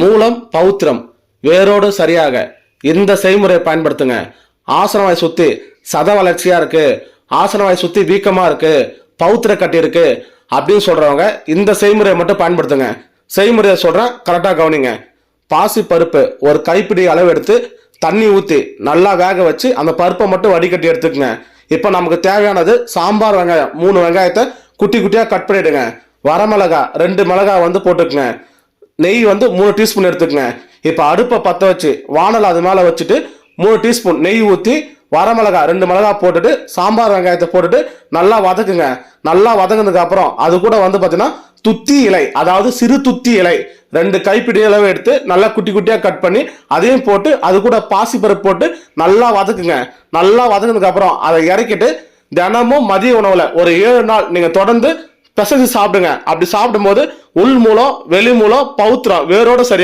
மூலம் பௌத்திரம். வேரோடு சரியாக. இந்த செய்முறையை பயன்படுத்துங்க. ஆசனவாய் சுத்தி சத வளர்ச்சியா இருக்கு. ஆசனவாய் சுத்தி வீக்கமா இருக்கு. பௌத்திர கட்டி இருக்கு. அப்படின்னு சொல்றவங்க இந்த செய்முறையை மட்டும் பயன்படுத்துங்க. செய்முறையை சொல்றேன் கரெக்டா கவனிங்க. பாசி பருப்பு ஒரு கைப்பிடி அளவு எடுத்து தண்ணி ஊற்றி நல்லா வேக வச்சு அந்த பருப்பை மட்டும் வடிகட்டி எடுத்துக்கங்க. இப்போ நமக்கு தேவையானது சாம்பார் வெங்காயம். மூணு வெங்காயத்தை குட்டி குட்டியாக கட் பண்ணிவிடுங்க வரமிளகா ரெண்டு மிளகாய் வந்து போட்டுக்குங்க. நெய் வந்து மூணு டீஸ்பூன் எடுத்துக்கங்க. இப்போ அடுப்பை பற்ற வச்சு வானல் அது மேலே வச்சுட்டு மூணு டீஸ்பூன் நெய் ஊற்றி வரமிளகா ரெண்டு மிளகா போட்டுட்டு சாம்பார் வெங்காயத்தை போட்டுட்டு நல்லா வதக்குங்க. நல்லா வதங்கினதுக்கு அப்புறம் அது கூட வந்து பார்த்தீங்கன்னா துத்தி இலை அதாவது சிறு துத்தி இலை ரெண்டு கைப்பிடி அளவு எடுத்து நல்லா குட்டி குட்டியாக கட் பண்ணி அதையும் போட்டு அது கூட பாசிப்பருப்பு போட்டு நல்லா வதக்குங்க. நல்லா வதங்கினதுக்கு அப்புறம் அதை இறக்கிட்டு தினமும் மதிய உணவில் ஒரு ஏழு நாள் நீங்கள் தொடர்ந்து பிசைஞ்சு சாப்பிடுங்க. அப்படி சாப்பிடும்போது உள் மூலம் வெளி மூலம் பௌத்திரம் வேரோட சரி